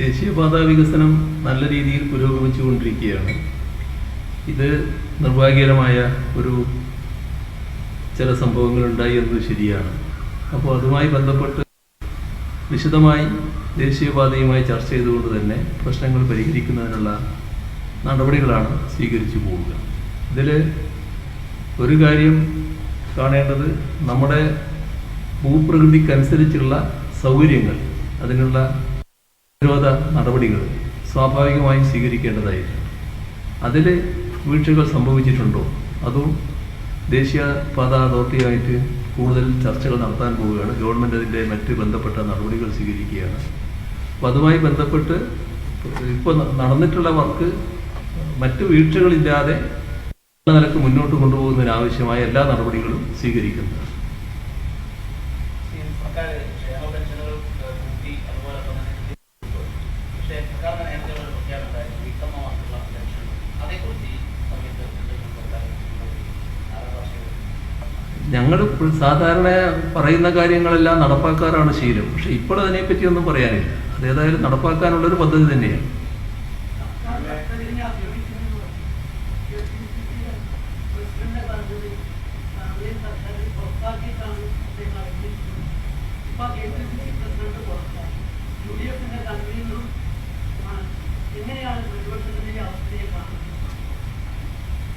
ദേശീയപാത വികസനം നല്ല രീതിയിൽ പുരോഗമിച്ചുകൊണ്ടിരിക്കുകയാണ്. ഇത് നിർഭാഗ്യകരമായ ഒരു ചില സംഭവങ്ങൾ ഉണ്ടായി എന്നത് ശരിയാണ്. അപ്പോൾ അതുമായി ബന്ധപ്പെട്ട് വിശദമായി ദേശീയപാതയുമായി ചർച്ച ചെയ്തുകൊണ്ട് തന്നെ പ്രശ്നങ്ങൾ പരിഹരിക്കുന്നതിനുള്ള നടപടികളാണ് സ്വീകരിച്ചു പോവുക. ഇതിൽ ഒരു കാര്യം കാണേണ്ടത് നമ്മുടെ ഭൂപ്രകൃതിക്കനുസരിച്ചുള്ള സൗകര്യങ്ങൾ അതിനുള്ള പ്രതിരോധ നടപടികൾ സ്വാഭാവികമായും സ്വീകരിക്കേണ്ടതായിരുന്നു അതിൽ വീഴ്ചകൾ സംഭവിച്ചിട്ടുണ്ടോ? അതും ദേശീയപാത അതോറിറ്റിയായിട്ട് കൂടുതൽ ചർച്ചകൾ നടത്താൻ പോവുകയാണ്. ഗവൺമെന്റ് അതിന്റെ മറ്റ് ബന്ധപ്പെട്ട നടപടികൾ സ്വീകരിക്കുകയാണ്. അപ്പോൾ അതുമായി ബന്ധപ്പെട്ട് ഇപ്പോൾ നടന്നിട്ടുള്ള വർക്ക് മറ്റ് വീഴ്ചകളില്ലാതെ നിലയ്ക്ക് മുന്നോട്ട് കൊണ്ടുപോകുന്നതിനാവശ്യമായ എല്ലാ നടപടികളും സ്വീകരിക്കുന്നത് ഞങ്ങൾ സാധാരണ പറയുന്ന കാര്യങ്ങളെല്ലാം നടപ്പാക്കാറാണ് ശീലം. പക്ഷെ ഇപ്പോൾ അതിനെപ്പറ്റി ഒന്നും പറയാനില്ല. അതേതായാലും നടപ്പാക്കാനുള്ളൊരു പദ്ധതി തന്നെയാണ്.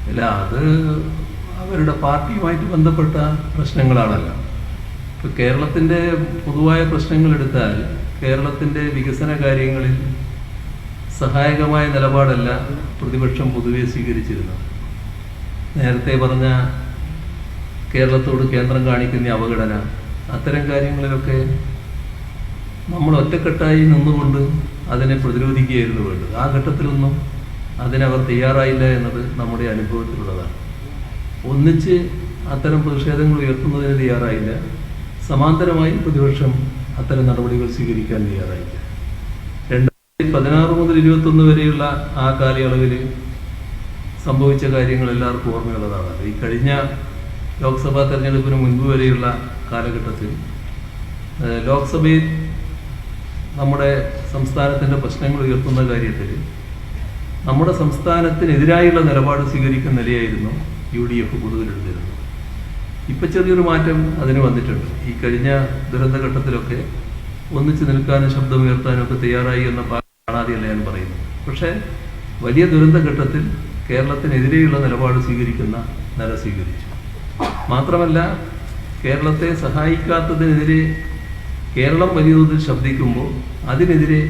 അല്ല അത് അവരുടെ പാർട്ടിയുമായിട്ട് ബന്ധപ്പെട്ട പ്രശ്നങ്ങളാണല്ലോ. ഇപ്പോൾ കേരളത്തിന്റെ പൊതുവായ പ്രശ്നങ്ങൾ എടുത്താൽ കേരളത്തിന്റെ വികസന കാര്യങ്ങളിൽ സഹായകമായ നിലപാടല്ല പ്രതിപക്ഷം പൊതുവെ സ്വീകരിച്ചിരുന്നത്. നേരത്തെ പറഞ്ഞ കേരളത്തോട് കേന്ദ്രം കാണിക്കുന്ന അവഗണന അത്തരം കാര്യങ്ങളിലൊക്കെ നമ്മൾ ഒറ്റക്കെട്ടായി നിന്നുകൊണ്ട് അതിനെ പ്രതിരോധിക്കുകയായിരുന്നു വേണ്ടത്. ആ ഘട്ടത്തിലൊന്നും അതിനവർ തയ്യാറായില്ല എന്നത് നമ്മുടെ അനുഭവത്തിലുള്ളതാണ്. ഒന്നിച്ച് അത്തരം പ്രതിഷേധങ്ങൾ ഉയർത്തുന്നതിന് തയ്യാറായില്ല. സമാന്തരമായി പ്രതിപക്ഷം അത്തരം നടപടികൾ സ്വീകരിക്കാൻ തയ്യാറായില്ല. രണ്ടായിരത്തി പതിനാറ് മുതൽ ഇരുപത്തൊന്ന് വരെയുള്ള ആ കാലയളവിൽ സംഭവിച്ച കാര്യങ്ങൾ എല്ലാവർക്കും ഓർമ്മയുള്ളതാണ്. ഈ കഴിഞ്ഞ ലോക്സഭാ തെരഞ്ഞെടുപ്പിന് മുൻപ് വരെയുള്ള കാലഘട്ടത്തിൽ ലോക്സഭയിൽ നമ്മുടെ സംസ്ഥാനത്തിന്റെ പ്രശ്നങ്ങൾ ഉയർത്തുന്ന കാര്യത്തിൽ നമ്മുടെ സംസ്ഥാനത്തിനെതിരായുള്ള നിലപാട് സ്വീകരിക്കുന്ന നിലയായിരുന്നു യു ഡി എഫ് കൂടുതലെടുത്തിരുന്നു. ഇപ്പം ചെറിയൊരു മാറ്റം അതിന് വന്നിട്ടുണ്ട്. ഈ കഴിഞ്ഞ ദുരന്തഘട്ടത്തിലൊക്കെ ഒന്നിച്ചു നിൽക്കാനും ശബ്ദമുയർത്താനും ഒക്കെ തയ്യാറായി എന്ന കാണാതെയല്ല ഞാൻ പറയുന്നു പക്ഷേ വലിയ ദുരന്തഘട്ടത്തിൽ കേരളത്തിനെതിരെയുള്ള നിലപാട് സ്വീകരിക്കുന്ന നില സ്വീകരിച്ചു. മാത്രമല്ല കേരളത്തെ സഹായിക്കാത്തതിനെതിരെ കേരളം വലിയ തോതിൽ ശബ്ദിക്കുമ്പോൾ അതിനെതിരെ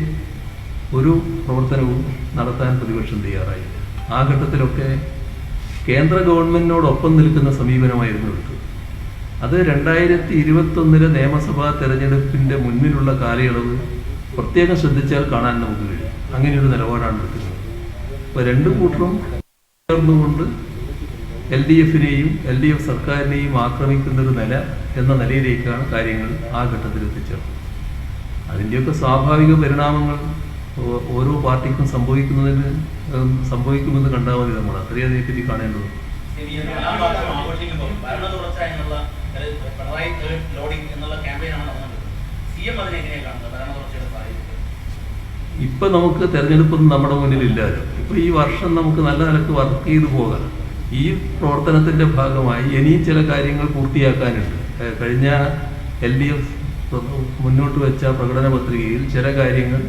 ഒരു പ്രവർത്തനവും നടത്താൻ പ്രതിപക്ഷം തയ്യാറായില്ല. ആ ഘട്ടത്തിലൊക്കെ കേന്ദ്ര ഗവൺമെന്റിനോടൊപ്പം നിൽക്കുന്ന സമീപനമായിരുന്നു അത് രണ്ടായിരത്തി ഇരുപത്തൊന്നിലെ നിയമസഭാ തെരഞ്ഞെടുപ്പിന്റെ മുന്നിലുള്ള കാലയളവ് പ്രത്യേകം ശ്രദ്ധിച്ചാൽ കാണാൻ നമുക്ക് കഴിയും. അങ്ങനെയൊരു നിലപാടാണ് എടുക്കുന്നത്. അപ്പോൾ രണ്ടു കൂട്ടരും ചേർന്നുകൊണ്ട് എൽ ഡി എഫിനെയും എൽ ഡി എഫ് സർക്കാരിനെയും ആക്രമിക്കുന്ന ഒരു നില എന്ന നിലയിലേക്കാണ് കാര്യങ്ങൾ ആ ഘട്ടത്തിൽ എത്തിച്ചേർന്നത് അതിന്റെയൊക്കെ സ്വാഭാവിക പരിണാമങ്ങൾ ഓരോ പാർട്ടിക്കും സംഭവിക്കുന്നതിന് സംഭവിക്കുമെന്ന് കണ്ടാൽ മതി നമ്മൾ അത്രയും അതിനെപ്പറ്റി കാണേണ്ടത്. ഇപ്പൊ നമുക്ക് തെരഞ്ഞെടുപ്പൊന്നും നമ്മുടെ മുന്നിൽ ഇല്ലാലോ ഇപ്പൊ ഈ വർഷം നമുക്ക് നല്ല നിലയ്ക്ക് വർക്ക് ചെയ്തു പോകാം. ഈ പ്രവർത്തനത്തിന്റെ ഭാഗമായി ഇനിയും ചില കാര്യങ്ങൾ പൂർത്തിയാക്കാനുണ്ട്. കഴിഞ്ഞ എൽ ഡി എഫ് മുന്നോട്ട് വെച്ച പ്രകടന പത്രികയിൽ ചില കാര്യങ്ങൾ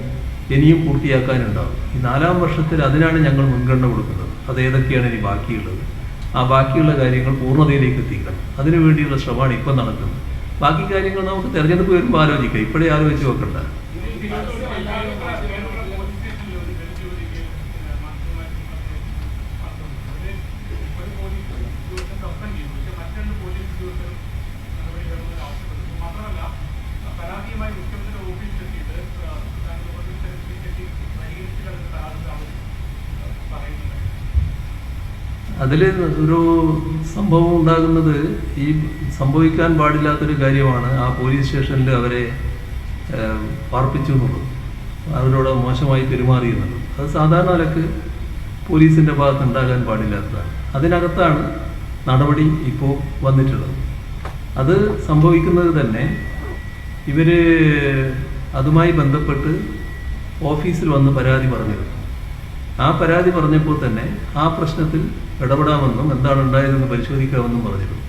ഇനിയും പൂർത്തിയാക്കാനുണ്ടാവും. ഈ നാലാം വർഷത്തിൽ അതിനാണ് ഞങ്ങൾ മുൻഗണന കൊടുക്കുന്നത്. അത് ഏതൊക്കെയാണ് ഇനി ബാക്കിയുള്ളത്? ആ ബാക്കിയുള്ള കാര്യങ്ങൾ പൂർണതയിലേക്ക് എത്തിക്കണം. അതിനു വേണ്ടിയുള്ള ശ്രമമാണ് ഇപ്പം നടക്കുന്നത്. ബാക്കി കാര്യങ്ങൾ നമുക്ക് തെരഞ്ഞെടുപ്പ് വരുമ്പോൾ ആലോചിക്കാം. ഇപ്പോഴേ ആലോചിച്ച് വെക്കണ്ട അതിൽ ഒരു സംഭവം ഉണ്ടാകുന്നത് ഈ സംഭവിക്കാൻ പാടില്ലാത്തൊരു കാര്യമാണ് ആ പോലീസ് സ്റ്റേഷനിൽ അവരെ പാർപ്പിച്ചു എന്നുള്ളത്. അവരോട് മോശമായി പെരുമാറി എന്നുള്ളത്. അത് സാധാരണ നിലയ്ക്ക് പോലീസിന്റെ ഭാഗത്ത് ഉണ്ടാകാൻ പാടില്ലാത്തതാണ്. അതിനകത്താണ് നടപടി ഇപ്പോൾ വന്നിട്ടുള്ളത്. അത് സംഭവിക്കുന്നത് തന്നെ ഇവർ അതുമായി ബന്ധപ്പെട്ട് ഓഫീസിൽ വന്ന് പരാതി പറഞ്ഞിരുന്നു. ആ പരാതി പറഞ്ഞപ്പോൾ തന്നെ ആ പ്രശ്നത്തിൽ ഇടപെടാമെന്നും എന്താണ് ഉണ്ടായതെന്ന് പരിശോധിക്കാമെന്നും പറഞ്ഞിരുന്നു.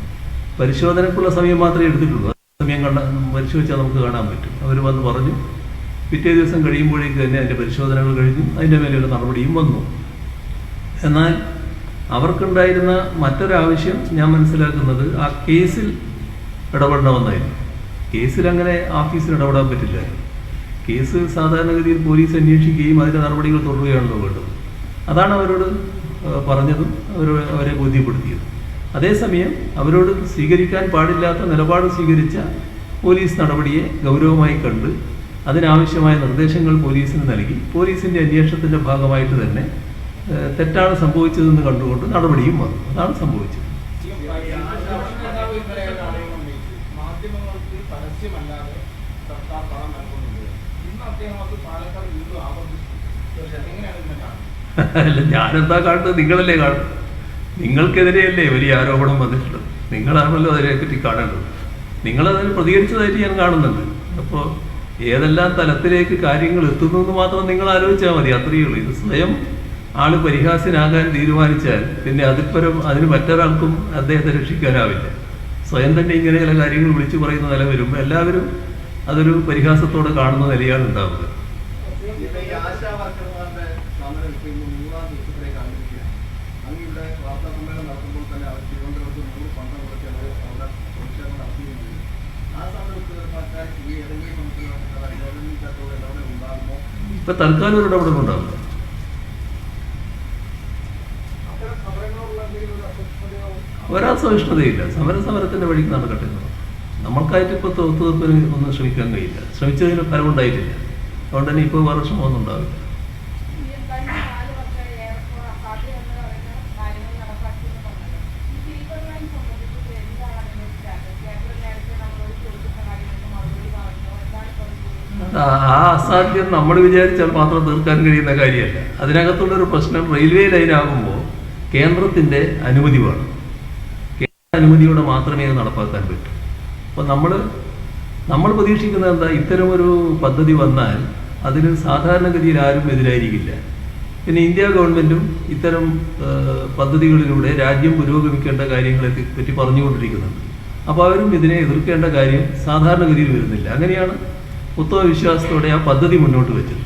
പരിശോധനയ്ക്കുള്ള സമയം മാത്രമേ എടുത്തിട്ടുള്ളൂ. ആ സമയം കണ്ട പരിശോധിച്ചാൽ നമുക്ക് കാണാൻ പറ്റും. അവർ വന്ന് പറഞ്ഞു പിറ്റേ ദിവസം കഴിയുമ്പോഴേക്ക് തന്നെ അതിന്റെ പരിശോധനകൾ കഴിഞ്ഞു. അതിന്റെ മേലെയുള്ള നടപടിയും വന്നു. എന്നാൽ അവർക്കുണ്ടായിരുന്ന മറ്റൊരാവശ്യം ഞാൻ മനസ്സിലാക്കുന്നത് ആ കേസിൽ ഇടപെടണമെന്നായിരുന്നു. കേസിൽ അങ്ങനെ ഓഫീസിൽ ഇടപെടാൻ പറ്റില്ല കേസ് സാധാരണഗതിയിൽ പോലീസ് അന്വേഷിക്കുകയും അതിന്റെ നടപടികൾ തുടരുകയാണല്ലോ വേണ്ടത്. അതാണ് അവരോട് പറഞ്ഞതും അവർ അവരെ ബോധ്യപ്പെടുത്തിയത്. അതേസമയം അവരോട് സ്വീകരിക്കാൻ പാടില്ലാത്ത നിലപാട് സ്വീകരിച്ച പോലീസ് നടപടിയെ ഗൗരവമായി കണ്ട് അതിനാവശ്യമായ നിർദ്ദേശങ്ങൾ പോലീസിന് നൽകി. പോലീസിന്റെ അന്വേഷണത്തിന്റെ ഭാഗമായിട്ട് തന്നെ തെറ്റാണ് സംഭവിച്ചതെന്ന് കണ്ടുകൊണ്ട് നടപടിയും വന്നു. അതാണ് സംഭവിച്ചത്. ഇന്ന് പാലക്കാട് അല്ല ഞാനെന്താ കാണുന്നത്? നിങ്ങളല്ലേ കാണുന്നത്? നിങ്ങൾക്കെതിരെയല്ലേ വലിയ ആരോപണം വന്നിട്ടുള്ളത്? നിങ്ങളാണല്ലോ അതിനെപ്പറ്റി കാണേണ്ടത്. നിങ്ങളതിന് പ്രതികരിച്ചതായിട്ട് ഞാൻ കാണുന്നുണ്ട്. അപ്പോൾ ഏതെല്ലാം തലത്തിലേക്ക് കാര്യങ്ങൾ എത്തുന്നു എന്ന് മാത്രം നിങ്ങൾ ആലോചിച്ചാൽ മതി. അത്രയേ ഉള്ളൂ. ഇത് സ്വയം ആൾ പരിഹാസ്യനാകാൻ തീരുമാനിച്ചാൽ പിന്നെ അതിൽപ്പരം അതിന് മറ്റൊരാൾക്കും അദ്ദേഹത്തെ രക്ഷിക്കാനാവില്ല. സ്വയം തന്നെ ഇങ്ങനെ ചില കാര്യങ്ങൾ വിളിച്ചു പറയുന്ന നില വരുമ്പോൾ എല്ലാവരും അതൊരു പരിഹാസത്തോടെ കാണുന്ന നിലയാണ് ഉണ്ടാവുക ഇപ്പൊ ഈ ആശാ വർക്കർമാരുടെ സമരം ഇപ്പൊ ഇന്ന് നൂറാം ദിവസത്തിലേക്ക് ആരംഭിക്കുകയാണ് അങ്ങ് ഇവിടെ വാർത്താ സമ്മേളനം നടത്തുമ്പോൾ തന്നെ അവർ തിരുവനന്തപുരത്ത് നൂറ് പന്ത്രണ്ടൊക്കെ അവർ അവിടെ പ്രതിഷേധം നടത്തുകയും ചെയ്തു ആ സമയത്ത് സർക്കാർ ഈ ഏതെങ്കിലും നമുക്ക് ഗവൺമെന്റ് തരത്തിലുള്ള ഇടപെടൽ ഉണ്ടാകുമോ ഇപ്പൊ തൽക്കാലം ഒരു ഇടപെടലുണ്ടാവില്ല സമരങ്ങളോടുള്ള എന്തെങ്കിലും ഒരസഹിഷ്ണുതയില്ല സമര സമരത്തിന്റെ വഴിക്ക് നടക്കട്ടെ. നമ്മൾക്കായിട്ട് ഇപ്പോൾ ഒത്തുതീർപ്പിന് ഒന്നും ശ്രമിക്കാൻ കഴിയില്ല ശ്രമിച്ചതിന് ഫലമുണ്ടായിട്ടില്ല അതുകൊണ്ട് തന്നെ ഇപ്പോൾ വേറെ ശ്രമമൊന്നും ഉണ്ടാവില്ല ഈ കഴിഞ്ഞ നാല് വർഷം ഏറെക്കുറെ അസാധ്യം എന്ന് പറയുന്ന കാര്യങ്ങൾ നടപ്പാക്കി എന്ന് പറഞ്ഞത് ഈ സിൽവർ ലൈൻ സംബന്ധിച്ചിട്ട് എന്താണ് അതിന്റെ സ്റ്റാറ്റസ് കേന്ദ്രം നേരത്തെ നമ്മളോട് ചോദിച്ച കാര്യങ്ങൾക്ക് മറുപടി പറഞ്ഞു എന്താണ് ഇപ്പോൾ അത് ചെയ്യുന്നത്? ആ അസാധ്യം നമ്മൾ വിചാരിച്ചാൽ മാത്രം തീർക്കാൻ കഴിയുന്ന കാര്യമല്ല. അതിനകത്തുള്ളൊരു പ്രശ്നം റെയിൽവേ ലൈനാകുമ്പോൾ കേന്ദ്രത്തിന്റെ അനുമതി വേണം. കേന്ദ്ര അനുമതിയോടെ മാത്രമേ അത് നടപ്പാക്കാൻ പറ്റൂ. അപ്പോൾ നമ്മൾ നമ്മൾ പ്രതീക്ഷിക്കുന്നത് എന്താ? ഇത്തരമൊരു പദ്ധതി വന്നാൽ അതിന് സാധാരണഗതിയിൽ ആരും എതിരായിരിക്കില്ല. പിന്നെ ഇന്ത്യ ഗവൺമെന്റും ഇത്തരം പദ്ധതികളിലൂടെ രാജ്യം പുരോഗമിക്കേണ്ട കാര്യങ്ങളെ പറ്റി പറഞ്ഞുകൊണ്ടിരിക്കുന്നുണ്ട്. അപ്പോൾ അവരും ഇതിനെ എതിർക്കേണ്ട കാര്യം സാധാരണഗതിയിൽ വരുന്നില്ല. അങ്ങനെയാണ് ഉത്തമ വിശ്വാസത്തോടെ ആ പദ്ധതി മുന്നോട്ട് വെച്ചത്.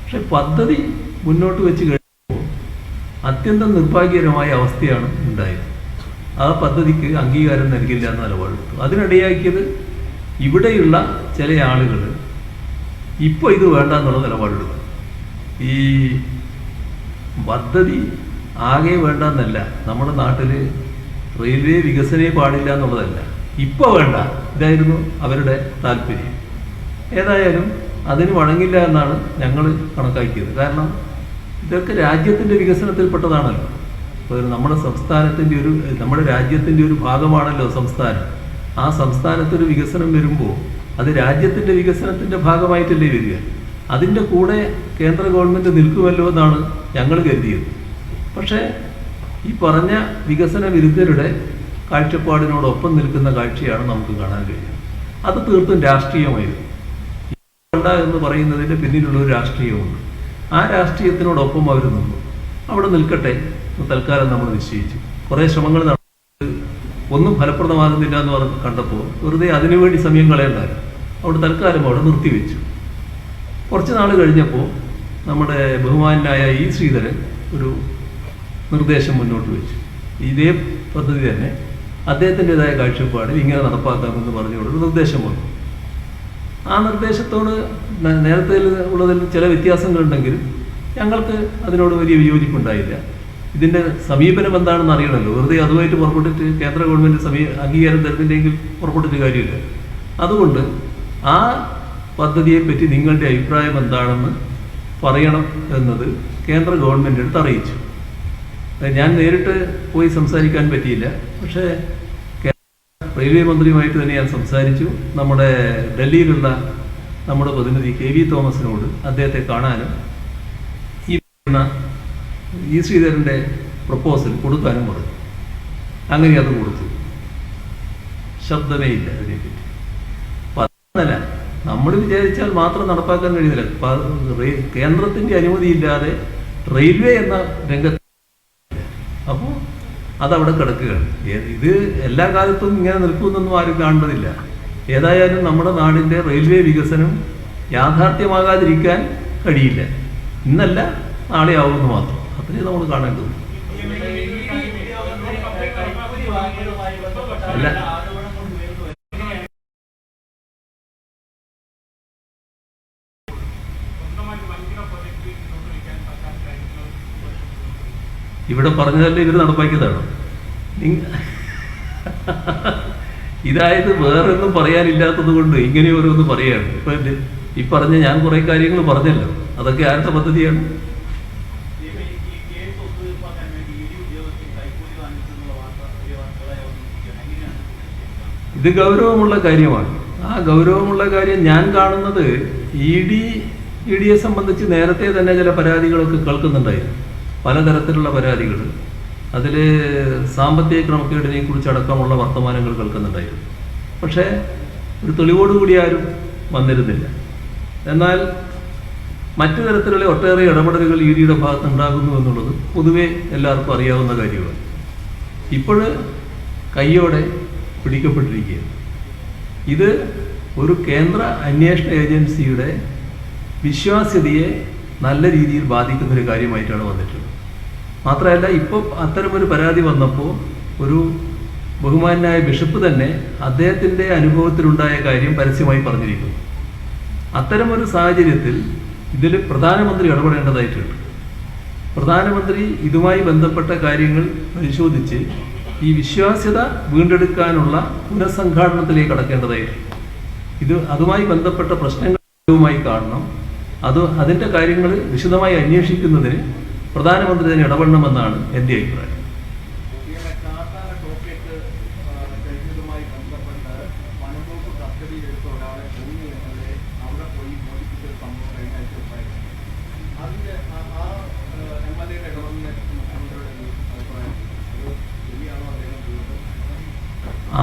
പക്ഷെ പദ്ധതി മുന്നോട്ട് വെച്ച് കഴിഞ്ഞപ്പോൾ അത്യന്തം നിർഭാഗ്യകരമായ അവസ്ഥയാണ് ഉണ്ടായത്. ആ പദ്ധതിക്ക് അംഗീകാരം നൽകില്ല എന്ന നിലപാടെടുത്തു അതിനിടയാക്കിയത് ഇവിടെയുള്ള ചില ആളുകൾ ഇപ്പോൾ ഇത് വേണ്ട എന്നുള്ള നിലപാടെടുക്കും ഈ പദ്ധതി ആകെ വേണ്ട എന്നല്ല നമ്മുടെ നാട്ടിൽ റെയിൽവേ വികസനേ പാടില്ല എന്നുള്ളതല്ല. ഇപ്പോൾ വേണ്ട. ഇതായിരുന്നു അവരുടെ താല്പര്യം. ഏതായാലും അതിന് വഴങ്ങില്ല എന്നാണ് ഞങ്ങൾ കണക്കാക്കിയത്. കാരണം ഇതൊക്കെ രാജ്യത്തിന്റെ വികസനത്തിൽപ്പെട്ടതാണല്ലോ. അപ്പോൾ നമ്മുടെ സംസ്ഥാനത്തിന്റെ ഒരു നമ്മുടെ രാജ്യത്തിന്റെ ഒരു ഭാഗമാണല്ലോ സംസ്ഥാനം. ആ സംസ്ഥാനത്തൊരു വികസനം വരുമ്പോൾ അത് രാജ്യത്തിന്റെ വികസനത്തിന്റെ ഭാഗമായിട്ടല്ലേ വരിക? അതിന്റെ കൂടെ കേന്ദ്ര ഗവൺമെന്റ് നിൽക്കുമല്ലോ എന്നാണ് ഞങ്ങൾ കരുതിയത്. പക്ഷേ ഈ പറഞ്ഞ വികസന വിരുദ്ധരുടെ കാഴ്ചപ്പാടിനോടൊപ്പം നിൽക്കുന്ന കാഴ്ചയാണ് നമുക്ക് കാണാൻ കഴിയുന്നത്. അത് തീർത്തും രാഷ്ട്രീയമായിരുന്നു. വേണ്ട എന്ന് പറയുന്നതിന്റെ പിന്നിലുള്ള ഒരു രാഷ്ട്രീയമുണ്ട് ആ രാഷ്ട്രീയത്തിനോടൊപ്പം അവർ നിന്നു. അവിടെ നിൽക്കട്ടെ തൽക്കാലം നമ്മൾ നിശ്ചയിച്ചു. കുറേ ശ്രമങ്ങൾ നടത്തി ഒന്നും ഫലപ്രദമാകുന്നില്ല എന്ന് പറഞ്ഞ് കണ്ടപ്പോൾ വെറുതെ അതിനുവേണ്ടി സമയം കളയണ്ടായിരുന്നു അവിടെ തൽക്കാലം അവിടെ നിർത്തിവെച്ചു. കുറച്ച് നാൾ കഴിഞ്ഞപ്പോൾ നമ്മുടെ ബഹുമാനായ ഇ ശ്രീധരൻ ഒരു നിർദ്ദേശം മുന്നോട്ട് വെച്ചു. ഇതേ പദ്ധതി തന്നെ അദ്ദേഹത്തിന്റെതായ കാഴ്ചപ്പാടിൽ ഇങ്ങനെ നടപ്പാക്കാമെന്ന് പറഞ്ഞുകൊണ്ട് ഒരു നിർദ്ദേശം വന്നു. ആ നിർദ്ദേശത്തോട് നേരത്തെ ഉള്ളതിൽ ചില വ്യത്യാസങ്ങളുണ്ടെങ്കിലും ഞങ്ങൾക്ക് അതിനോട് വലിയ വിയോജിപ്പുണ്ടായില്ല. ഇതിന്റെ സമീപനം എന്താണെന്ന് അറിയണമല്ലോ. വെറുതെ അതുമായിട്ട് പുറപ്പെട്ടിട്ട് കേന്ദ്ര ഗവൺമെന്റ് സമീ അംഗീകാരം തരുന്നില്ലെങ്കിൽ പുറപ്പെട്ടിട്ട് കാര്യമില്ല. അതുകൊണ്ട് ആ പദ്ധതിയെപ്പറ്റി നിങ്ങളുടെ അഭിപ്രായം എന്താണെന്ന് പറയണം എന്നത് കേന്ദ്ര ഗവൺമെന്റ് അടുത്ത് അറിയിച്ചു ഞാൻ നേരിട്ട് പോയി സംസാരിക്കാൻ പറ്റിയില്ല. പക്ഷേ റെയിൽവേ മന്ത്രിയുമായിട്ട് തന്നെ ഞാൻ സംസാരിച്ചു. നമ്മുടെ ഡൽഹിയിലുള്ള നമ്മുടെ പ്രതിനിധി കെ വി തോമസിനോട് അദ്ദേഹത്തെ കാണാനും ഈ ഇ ശ്രീധരന്റെ പ്രപ്പോസൽ കൊടുക്കാനും പറഞ്ഞു. അങ്ങനെ അത് കൊടുത്തു. ശബ്ദമേ ഇല്ല അതിനെപ്പറ്റി. നമ്മൾ വിചാരിച്ചാൽ മാത്രം നടപ്പാക്കാൻ കഴിയുന്നില്ല. കേന്ദ്രത്തിന്റെ അനുമതിയില്ലാതെ റെയിൽവേ എന്ന രംഗത്ത് അപ്പോൾ അതവിടെ കിടക്കുകയാണ്. ഇത് എല്ലാ കാലത്തും ഇങ്ങനെ നിൽക്കുമെന്നൊന്നും ആരും കാണുന്നതില്ല. ഏതായാലും നമ്മുടെ നാടിന്റെ റെയിൽവേ വികസനം യാഥാർത്ഥ്യമാകാതിരിക്കാൻ കഴിയില്ല. ഇന്നല്ല നാളെ ആവുമെന്ന് മാത്രം. അത്രയും നമ്മൾ കാണേണ്ടത് അല്ല. ഇവിടെ പറഞ്ഞതല്ലേ ഇവർ നടപ്പാക്കിയതാണ്? ഇതായത് വേറെ ഒന്നും പറയാനില്ലാത്തത് കൊണ്ട് ഇങ്ങനെ ഓരോന്ന് പറയാണ്. ഇപ്പൊ ഈ പറഞ്ഞ ഞാൻ കുറെ കാര്യങ്ങൾ പറഞ്ഞല്ലോ. അതൊക്കെ ആരുടെ പദ്ധതിയാണ്? ഇത് ഗൗരവമുള്ള കാര്യമാണ്. ആ ഗൗരവമുള്ള കാര്യം ഞാൻ കാണുന്നത് ഇ ഡി ഇ ഡിയെ സംബന്ധിച്ച് നേരത്തെ തന്നെ ചില പരാതികളൊക്കെ കേൾക്കുന്നുണ്ടായിരുന്നു. പലതരത്തിലുള്ള പരാതികൾ അതിൽ സാമ്പത്തിക ക്രമക്കേടിനെ കുറിച്ചടക്കമുള്ള വർത്തമാനങ്ങൾ കേൾക്കുന്നുണ്ടായിരുന്നു. പക്ഷേ ഒരു തെളിവോടുകൂടി ആരും വന്നിരുന്നില്ല. എന്നാൽ മറ്റു തരത്തിലുള്ള ഒട്ടേറെ ഇടപെടലുകൾ ഇ ഡിയുടെ ഭാഗത്ത് ഉണ്ടാകുന്നു എന്നുള്ളത് പൊതുവെ എല്ലാവർക്കും അറിയാവുന്ന കാര്യമാണ്. ഇപ്പോൾ കയ്യോടെ പിടിക്കപ്പെട്ടിരിക്കുകയാണ്. ഇത് ഒരു കേന്ദ്ര അന്വേഷണ ഏജൻസിയുടെ വിശ്വാസ്യതയെ നല്ല രീതിയിൽ ബാധിക്കുന്നൊരു കാര്യമായിട്ടാണ് വന്നിട്ടുള്ളത്. മാത്രമല്ല ഇപ്പോൾ അത്തരമൊരു പരാതി വന്നപ്പോൾ ഒരു ബഹുമാനായ ബിഷപ്പ് തന്നെ അദ്ദേഹത്തിന്റെ അനുഭവത്തിലുണ്ടായ കാര്യം പരസ്യമായി പറഞ്ഞിരിക്കുന്നു. അത്തരമൊരു സാഹചര്യത്തിൽ ഇതിൽ പ്രധാനമന്ത്രി ഇടപെടേണ്ടതായിട്ടുണ്ട്. പ്രധാനമന്ത്രി ഇതുമായി ബന്ധപ്പെട്ട കാര്യങ്ങൾ പരിശോധിച്ച് ഈ വിശ്വാസ്യത വീണ്ടെടുക്കാനുള്ള പുനഃസംഘാടനത്തിലേക്ക് കടക്കേണ്ടതായിട്ടുണ്ട്. ഇത് അതുമായി ബന്ധപ്പെട്ട പ്രശ്നങ്ങളുമായി കാണണം. അത് അതിന്റെ കാര്യങ്ങൾ വിശദമായി അന്വേഷിക്കുന്നതിന് പ്രധാനമന്ത്രി തന്നെ ഇടപെടണമെന്നാണ് എന്റെ അഭിപ്രായം.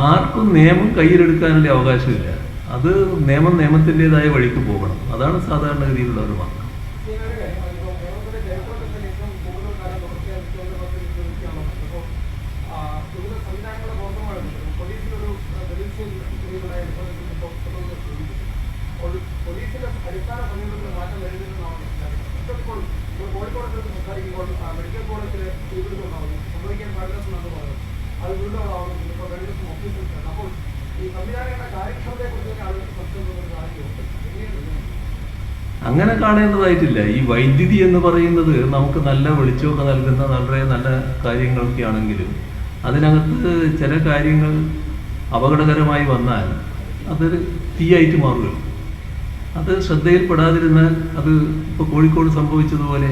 ആർക്കും നിയമം കയ്യിലെടുക്കാനുള്ള അവകാശമില്ല. അത് നിയമം നിയമത്തിന്റെതായ വഴിക്ക് പോകണം. അതാണ് സാധാരണഗതിയിലുള്ള ഒരു വാക്ക് ഇതിനൊരു കാര്യം ഇപ്പോൾ കേരളത്തിലെ ജയപ്രദത്തിന് ഏറ്റവും കൂടുതൽ കാലം തുടർച്ചയായി മുഖ്യമന്ത്രി പദത്തിൽ ഇരിക്കുകയാണോ അപ്പോൾ വിവിധ സംവിധാനങ്ങളുടെ പുറത്തുമാണ് പോലീസിലൊരു പോലീസിലുണ്ടായ ഇപ്പോൾ മാറ്റം അപ്പോൾ ഈ അങ്ങനെ കാണേണ്ടതായിട്ടില്ല. ഈ വൈദ്യുതി എന്ന് പറയുന്നത് നമുക്ക് നല്ല വെളിച്ചമൊക്കെ നൽകുന്ന വളരെ നല്ല കാര്യങ്ങളൊക്കെ ആണെങ്കിലും അതിനകത്ത് ചില കാര്യങ്ങൾ അപകടകരമായി വന്നാൽ അതൊരു തീയായിട്ട് മാറുകയുള്ളൂ. അത് ശ്രദ്ധയിൽപ്പെടാതിരുന്നാൽ അത് ഇപ്പോൾ കോഴിക്കോട് സംഭവിച്ചതുപോലെ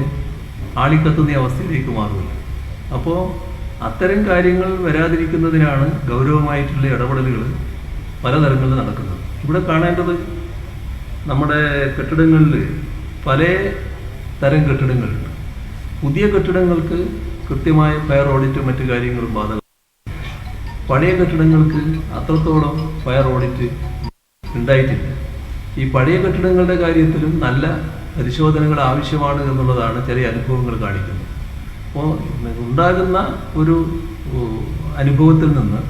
ആളിക്കത്തുന്ന അവസ്ഥയിലേക്ക് മാറുകയുള്ളൂ അപ്പോൾ അത്തരം കാര്യങ്ങൾ വരാതിരിക്കുന്നതിനാണ് ഗൗരവമായിട്ടുള്ള ഇടപെടലുകൾ പലതരങ്ങളിൽ നടക്കുന്നത്. ഇവിടെ കാണേണ്ടത് നമ്മുടെ കെട്ടിടങ്ങളിൽ പല തരം കെട്ടിടങ്ങളുണ്ട്. പുതിയ കെട്ടിടങ്ങൾക്ക് കൃത്യമായ ഫയർ ഓഡിറ്റും മറ്റു കാര്യങ്ങളും ബാധക പഴയ കെട്ടിടങ്ങൾക്ക് അത്രത്തോളം ഫയർ ഓഡിറ്റ് ഉണ്ടായിട്ടില്ല. ഈ പഴയ കെട്ടിടങ്ങളുടെ കാര്യത്തിലും നല്ല പരിശോധനകൾ ആവശ്യമാണ് എന്നുള്ളതാണ് ചില അനുഭവങ്ങൾ കാണിക്കുന്നത്. അപ്പോൾ ഉണ്ടാകുന്ന ഒരു അനുഭവത്തിൽ നിന്ന്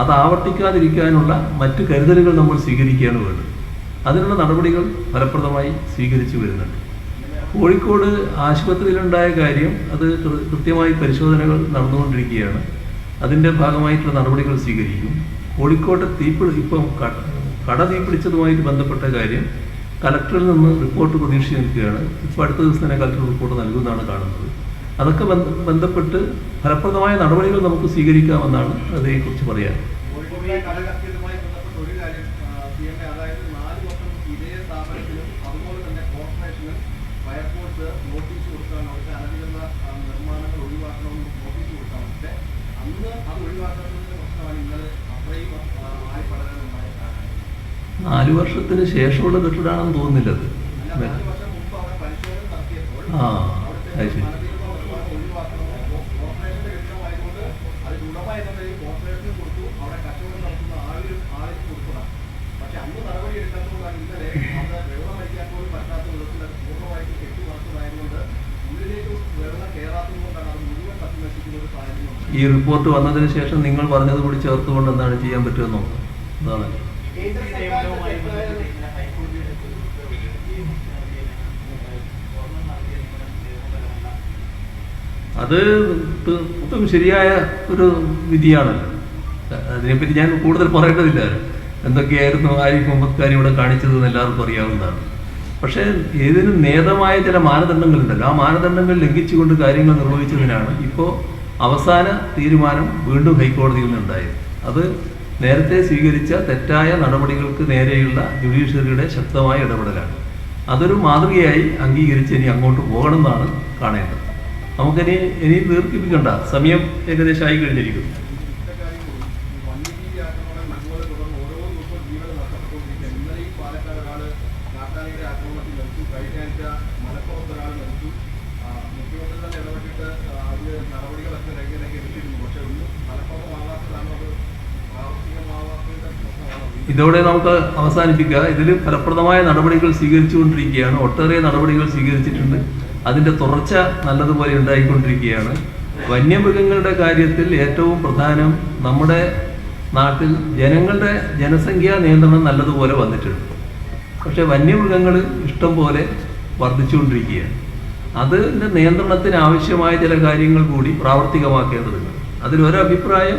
അത് ആവർത്തിക്കാതിരിക്കാനുള്ള മറ്റ് കരുതലുകൾ നമ്മൾ സ്വീകരിക്കുകയാണ് വേണ്ടത്. അതിനുള്ള നടപടികൾ ഫലപ്രദമായി സ്വീകരിച്ചു വരുന്നുണ്ട്. കോഴിക്കോട് ആശുപത്രിയിലുണ്ടായ കാര്യം അത് കൃത്യമായി പരിശോധനകൾ നടന്നുകൊണ്ടിരിക്കുകയാണ്. അതിന്റെ ഭാഗമായിട്ടുള്ള നടപടികൾ സ്വീകരിക്കും. കോഴിക്കോട്ടെ തീപ്പിടി ഇപ്പം കട തീപിടിച്ചതുമായിട്ട് ബന്ധപ്പെട്ട കാര്യം കലക്ടറിൽ നിന്ന് റിപ്പോർട്ട് പ്രതീക്ഷിച്ച് നിൽക്കുകയാണ് ഇപ്പോൾ അടുത്ത ദിവസം തന്നെ കലക്ടർ റിപ്പോർട്ട് നൽകുമെന്നാണ് കാണുന്നത് അതൊക്കെ ബന്ധ- ബന്ധപ്പെട്ട് ഫലപ്രദമായ നടപടികൾ നമുക്ക് സ്വീകരിക്കാമെന്നാണ് അതേക്കുറിച്ച് പറയാൻ അന്ന് അത് ഒഴിവാക്കാത്തതിന്റെ പ്രശ്നമാണ് ഇന്നലെ അത്രയും ആയി കാരണം നാല് വർഷത്തിന് ശേഷമുള്ള കെട്ടിടമാണെന്ന് തോന്നുന്നില്ല അത്. ആ അത് ശരി. ഈ റിപ്പോർട്ട് വന്നതിന് ശേഷം നിങ്ങൾ പറഞ്ഞത് കൂടി ചേർത്തുകൊണ്ട് എന്താണ് ചെയ്യാൻ പറ്റുമെന്നോ അതാണ്. ഈ അത് ഒട്ടും ശരിയായ ഒരു വിധിയാണ്. അതിനെപ്പറ്റി ഞാൻ കൂടുതൽ പറയേണ്ടതില്ല. എന്തൊക്കെയായിരുന്നു ആരിഫ് മുഹമ്മദ് ഖാൻ ഇവിടെ കാണിച്ചതെന്ന് എല്ലാവർക്കും അറിയാവുന്നതാണ്. പക്ഷേ ഏതിനും നേതമായ ചില മാനദണ്ഡങ്ങളുണ്ടല്ലോ. ആ മാനദണ്ഡങ്ങൾ ലംഘിച്ചുകൊണ്ട് കാര്യങ്ങൾ നിർവഹിച്ചതിനാണ് ഇപ്പോൾ അവസാന തീരുമാനം വീണ്ടും ഹൈക്കോടതിയിൽ നിന്നുണ്ടായത്. അത് നേരത്തെ സ്വീകരിച്ച തെറ്റായ നടപടികൾക്ക് നേരെയുള്ള ജുഡീഷ്യറിയുടെ ശക്തമായ ഇടപെടലാണ്. അതൊരു മാതൃകയായി അംഗീകരിച്ച് ഇനി അങ്ങോട്ട് പോകണം എന്നാണ് കാണേണ്ടത്. നമുക്കിനി ഇനി ദീർഘിപ്പിക്കണ്ട. സമയം ഏകദേശം ആയി കഴിഞ്ഞിരിക്കുന്നു. മുഖ്യമന്ത്രി തന്നെ ഇടപെട്ടിട്ട് അതിന് നടപടികളൊക്കെ രംഗേനൊക്കെ എടുത്തിരുന്നു. പക്ഷെ ഒന്നും ഫലപ്രദമാകാത്തതാണ് അത് പ്രാവർത്തികമാവാത്തതിന്റെ പ്രശ്നമാണ് ഇതോടെ നമുക്ക് അവസാനിപ്പിക്കുക ഇതിൽ ഫലപ്രദമായ നടപടികൾ സ്വീകരിച്ചുകൊണ്ടിരിക്കുകയാണ്. ഒട്ടേറെ നടപടികൾ സ്വീകരിച്ചിട്ടുണ്ട്. അതിന്റെ തുടർച്ച നല്ലതുപോലെ ഉണ്ടായിക്കൊണ്ടിരിക്കുകയാണ്. വന്യമൃഗങ്ങളുടെ കാര്യത്തിൽ ഏറ്റവും പ്രധാനം നമ്മുടെ നാട്ടിൽ ജനങ്ങളുടെ ജനസംഖ്യാ നിയന്ത്രണം നല്ലതുപോലെ വന്നിട്ടുണ്ട്. പക്ഷെ വന്യമൃഗങ്ങൾ ഇഷ്ടം പോലെ വർദ്ധിച്ചുകൊണ്ടിരിക്കുകയാണ്. അതിന്റെ നിയന്ത്രണത്തിന് ആവശ്യമായ ചില കാര്യങ്ങൾ കൂടി പ്രാവർത്തികമാക്കേണ്ടതുണ്ട്. അതിലൊരഭിപ്രായം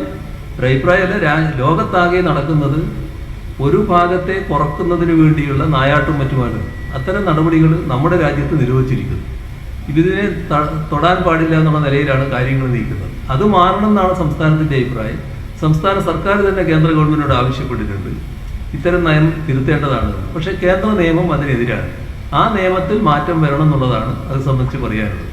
ഒരു അഭിപ്രായമല്ല ലോകത്താകെ നടക്കുന്നത് ഒരു ഭാഗത്തെ കുറക്കുന്നതിന് വേണ്ടിയുള്ള നായാട്ടും മറ്റുമാണ്. അത്തരം നടപടികൾ നമ്മുടെ രാജ്യത്ത് നിരോധിച്ചിരിക്കുന്നു. ഇതിനെ തൊടാൻ പാടില്ല എന്നുള്ള നിലയിലാണ് കാര്യങ്ങൾ നീക്കുന്നത്. അത് മാറണം എന്നാണ് സംസ്ഥാനത്തിന്റെ അഭിപ്രായം. സംസ്ഥാന സർക്കാർ തന്നെ കേന്ദ്ര ഗവൺമെന്റിനോട് ആവശ്യപ്പെട്ടിട്ടുണ്ട്. ഇത്തരം നയം തിരുത്തേണ്ടതാണ്. പക്ഷേ കേന്ദ്ര നിയമം അതിനെതിരാണ്. ആ നിയമത്തിൽ മാറ്റം വരണം എന്നുള്ളതാണ് അത് സംബന്ധിച്ച് പറയാനുള്ളത്.